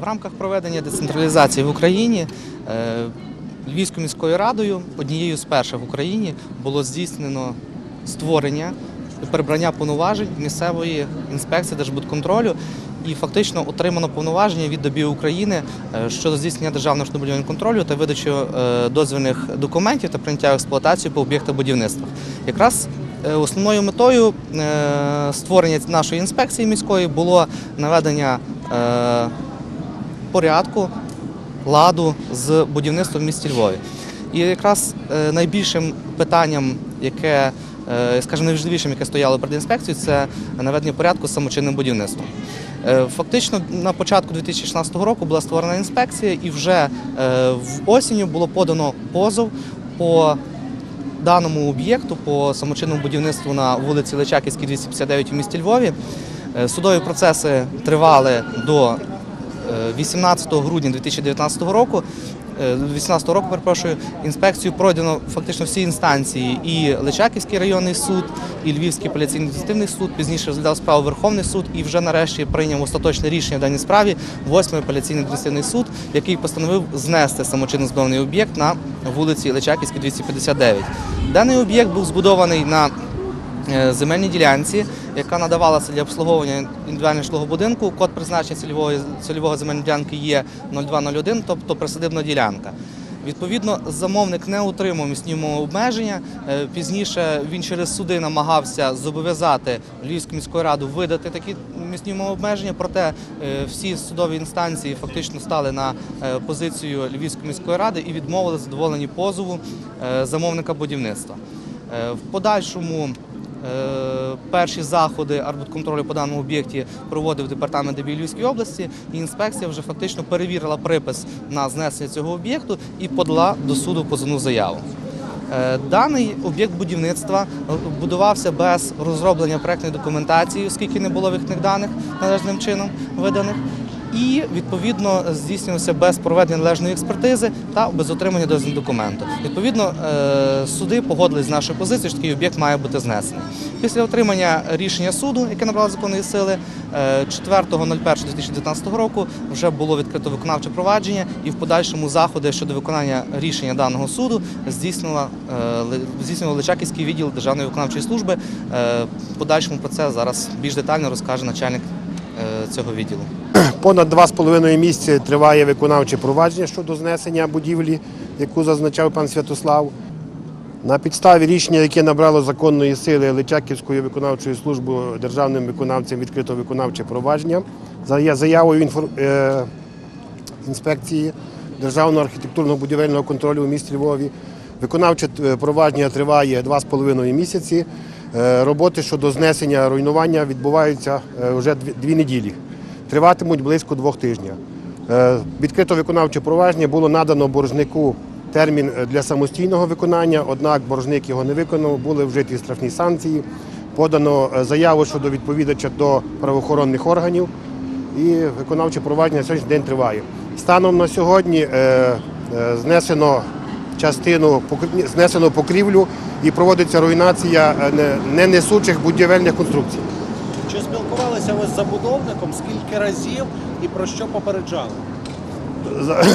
В рамках проведення децентралізації в Україні е, Львівською міською радою однією з перших в Україні було здійснено створення і перебрання повноважень місцевої інспекції Держбудконтролю і фактично отримано повноваження від ДОБІ України е, щодо здійснення державного штабудівного контролю та видачу е, дозвільних документів та прийняття в експлуатацію по об'єктах будівництва. Якраз основною метою створення нашої інспекції міської було наведення порядку, ладу з будівництвом в місті Львові. І якраз е, найбільшим питанням, яке, е, скажімо, найважливішим, яке стояло перед інспекцією, це наведення порядку з самочинним будівництвом. Е, Фактично на початку 2016 року була створена інспекція, і вже в осінню було подано позов по даному об'єкту по самочинному будівництву на вулиці Личаківській, 259 у місті Львові. Судові процеси тривали до 18 грудня 2019 року. Е, 18 року, перепрошую, інспекцію пройдено фактично всі інстанції. І Личаківський районний суд, і Львівський апеляційний адміністративний суд, пізніше розглядав справу Верховний суд і вже нарешті прийняв остаточне рішення в даній справі, 8 апеляційний адміністративний суд, який постановив знести самочинно збудований об'єкт на вулиці Личаківській, 259. Даний об'єкт був збудований на е, земельній ділянці, яка надавалася для обслуговування індивідуального житлового будинку. Код призначення цільової, цільового земельної ділянки є 0201, тобто присадибна ділянка. Відповідно, замовник не отримав місні умови обмеження. Е, Пізніше він через суди намагався зобов'язати Львівську міську раду видати такі місні обмеження. Проте е, всі судові інстанції фактично стали на е, позицію Львівської міської ради і відмовили задоволені позову е, замовника будівництва. Е, В подальшому е, перші заходи арбутконтролю по даному об'єкті проводив департамент ДБІ області, і інспекція вже фактично перевірила припис на знесення цього об'єкту і подала до суду позовну заяву. Е, Даний об'єкт будівництва е, будувався без розроблення проектної документації, оскільки не було вихідних даних належним чином виданих. І відповідно здійснювався без проведення належної експертизи та без отримання дозвільного документу. Відповідно, е, суди погодились з нашою позицією, що такий об'єкт має бути знесений. Після отримання рішення суду, яке набрало законної сили, е, 4.01.2019 року вже було відкрито виконавче провадження, і в подальшому заходи щодо виконання рішення даного суду здійснила е, здійснював Личаківський відділ Державної виконавчої служби. Е, В подальшому про це зараз більш детально розкаже начальник е, цього відділу. Понад два з половиною місяці триває виконавче провадження щодо знесення будівлі, яку зазначав пан Святослав. На підставі рішення, яке набрало законної сили Личаківською виконавчою службою державним виконавцям відкрито виконавче провадження за заявою е... інспекції Державного архітектурного будівельного контролю у місті Львові. Виконавче е, провадження триває два з половиною місяці. Е, Роботи щодо знесення руйнування відбуваються е, вже дві- неділі. Триватимуть близько двох тижнів. Е, Відкрито виконавче провадження було надано боржнику термін для самостійного виконання, однак боржник його не виконав, були вжиті штрафні санкції, подано заяву щодо відповідача до правоохоронних органів і виконавче провадження на сьогоднішній день триває. Станом на сьогодні знесено частину знесено покрівлю і проводиться руйнація е, не- ненесучих будівельних конструкцій. Чи спілкувалися ви з забудовником? Скільки разів і про що попереджали?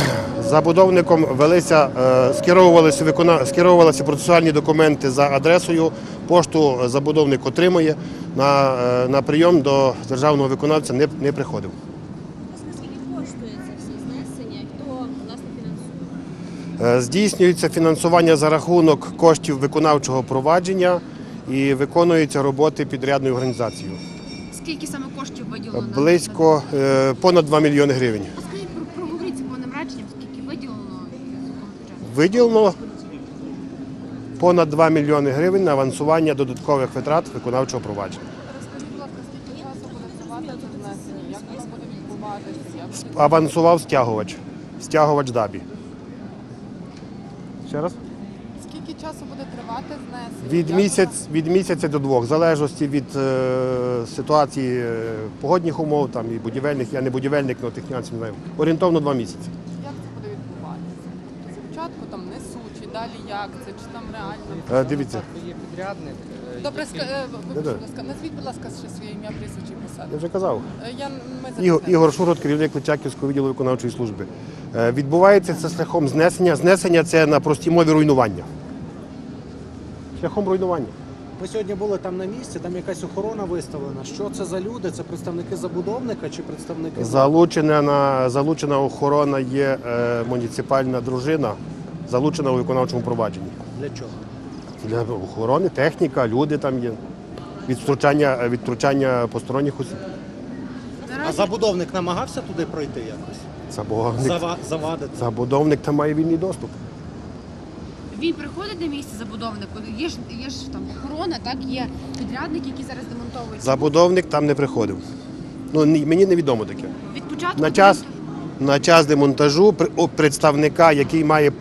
Забудовником велися, е, скеровувалися, викона- скеровувалися процесуальні документи за адресою. Пошту забудовник отримує. На, е, на прийом до державного виконавця не, не приходив. Скільки коштує це все знесення і хто власне фінансує? Е, Здійснюється фінансування за рахунок коштів виконавчого провадження і виконуються роботи підрядною організацією. Скільки саме коштів виділено? Близько е, понад 2 мільйони гривень. це? Скажіть про проговоріть повним реченням, скільки виділено? Виділено понад 2 мільйони гривень на авансування додаткових витрат виконавчого провадження. Авансував стягувач. Стягувач ДАБІ. Ще раз? Скільки часу буде тривати знесення? Від, місяць, від місяця до двох, в залежності від е, ситуації е, погодних умов, там і будівельних, я не будівельник, але не знаю. Орієнтовно два місяці. воно- Як це буде відбуватися? Тобто спочатку там несуть і далі як це? Чи там реально? Е, Дивіться, Є підрядник. е, Добре, ска- е, вибачте, Да-да. будь ласка, назвіть, будь ласка, ще своє ім'я, прізвище і посаду. я вже казав. Е, Я, ми Ігор, запитаємо. Ігор Шурот, керівник Личаківського відділу виконавчої служби. Е, Відбувається це шляхом знесення. Знесення це на простій мові руйнування. Шляхом руйнування. Ви сьогодні були там на місці, там якась охорона виставлена. Що це за люди? Це представники забудовника чи представники Залучена, на, залучена охорона є е, муніципальна дружина, залучена у виконавчому провадженні. для чого? Для охорони, техніка, люди там є. Від втручання, від втручання посторонніх осіб. А забудовник намагався туди пройти якось? Забудовник, Зава- завадити? забудовник там має вільний доступ. Він приходить на місце забудовнику. Є ж є ж там охорона, так є підрядники, які зараз демонтовують. Забудовник там не приходив. Ну, ні- мені невідомо таке. Від початку На час. На час демонтажу представника, який має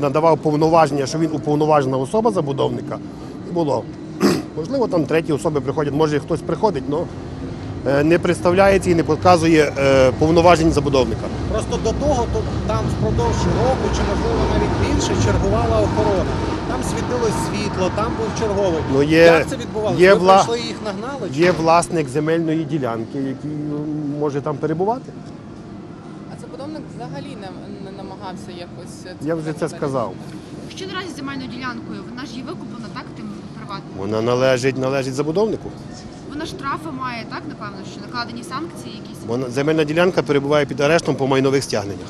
надавав повноваження, що він уповноважена особа забудовника, не було. Можливо, там треті особи приходять, може хтось приходить, але не представляється і не показує е, повноважень забудовника. Просто до того то там впродовж року чи можливо навіть більше чергувала охорона. Там світилось світло, там був черговий. Ну, є- Як це відбувалося? є Ви вла- прийшли їх нагнали? чи? Є власник земельної ділянки, який може там перебувати. А забудовник взагалі не, не намагався якось. е, Я вже це сказав. Що наразі з земельною ділянкою? Вона ж є викуплена, так, тим приватним. Вона належить, належить забудовнику. Вона штрафи має, так, напевно, що накладені санкції якісь. Вона, земельна ділянка перебуває під арештом по майнових стягненнях.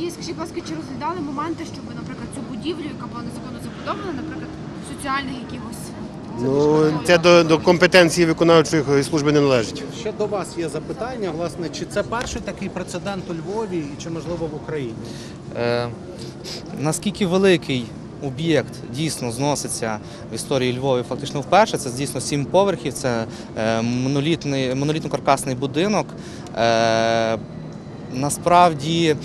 І скажіть, будь ласка, чи розглядали моменти, щоб, наприклад, цю будівлю, яка була незаконно забудована, наприклад, соціальних якихось Ну, це до, до компетенції виконавчої служби не належить. Ще до вас є запитання, власне, чи це перший такий прецедент у Львові і чи можливо в Україні? Е, наскільки великий об'єкт дійсно зноситься в історії Львова фактично вперше, це дійсно сім поверхів, це е, монолітний, монолітно-каркасний будинок. Е, насправді,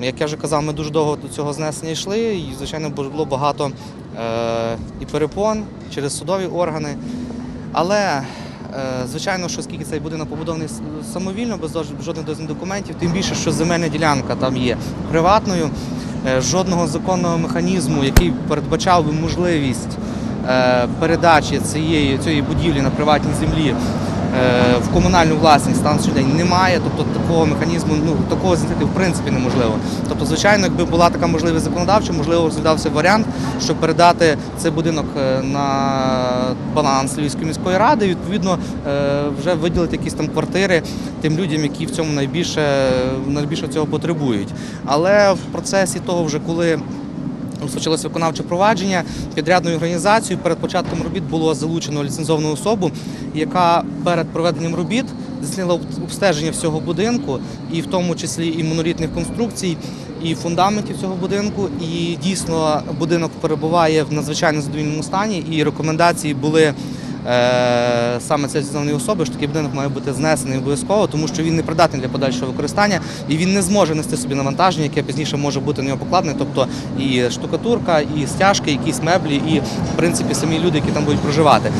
як я вже казав, ми дуже довго до цього знесення йшли, і, звичайно, було багато е, і перепон через судові органи. Але е, звичайно, що скільки цей будинок побудований самовільно, без жодних дозвільних документів, тим більше, що земельна ділянка там є приватною, е, жодного законного механізму, який передбачав би можливість е, передачі цієї, цієї будівлі на приватній землі е, в комунальну власність стан сьогодні немає. Тобто такого механізму, ну такого здійснити в принципі неможливо. Тобто, звичайно, якби була така можливість законодавча, можливо, розглядався варіант, щоб передати цей будинок е, на баланс Львівської міської ради. і, Відповідно, е, вже виділити якісь там квартири тим людям, які в цьому найбільше найбільше цього потребують. Але в процесі того, вже коли Розпочалося виконавче провадження підрядною організацією. Перед початком робіт було залучено ліцензовану особу, яка перед проведенням робіт здійснила обстеження всього будинку, і в тому числі і монолітних конструкцій, і фундаментів цього будинку. І дійсно будинок перебуває в надзвичайно задовільному стані, і рекомендації були. Е, Саме цієї ліцензованої особи, що такий будинок має бути знесений обов'язково, тому що він не придатний для подальшого використання і він не зможе нести собі навантаження, яке пізніше може бути на нього покладене, тобто і штукатурка, і стяжки, якісь меблі, і в принципі самі люди, які там будуть проживати.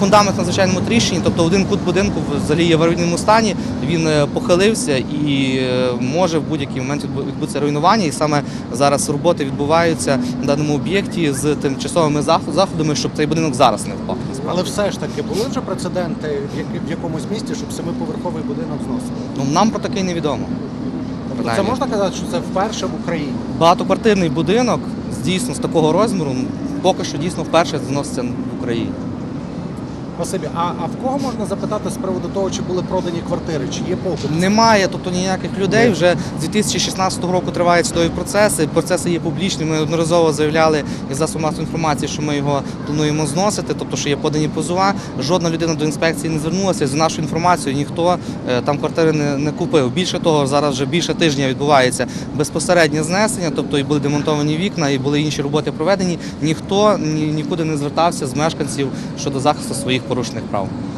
Фундамент на звичайному тріщині, тобто один кут будинку взагалі є в аварійному стані, він е, похилився і е, може в будь-який момент відбу- відбутися руйнування. І саме зараз роботи відбуваються на даному об'єкті з тимчасовими заходами, щоб цей будинок зараз не впав. Але все ж таки були вже прецеденти в, як- в якомусь місті, щоб семиповерховий будинок зносили. Ну, нам про такий невідомо. Це Принаймні. можна казати, що це вперше в Україні. Багатоквартирний будинок дійсно з такого розміру поки що дійсно вперше зноситься в Україні. Спасибі. А, а в кого можна запитати з приводу того, чи були продані квартири, чи є попит? Немає тобто ніяких людей. Вже з 2016 року тривають судові процеси. Процеси є публічні. Ми одноразово заявляли із засобів масової інформації, що ми його плануємо зносити, тобто що є подані позова. Жодна людина до інспекції не звернулася. За нашою інформацією, ніхто е, там квартири не, не купив. Більше того, зараз вже більше тижня відбувається безпосереднє знесення, тобто і були демонтовані вікна, і були інші роботи проведені. Ніхто ні, нікуди не звертався з мешканців щодо захисту своїх порушених прав.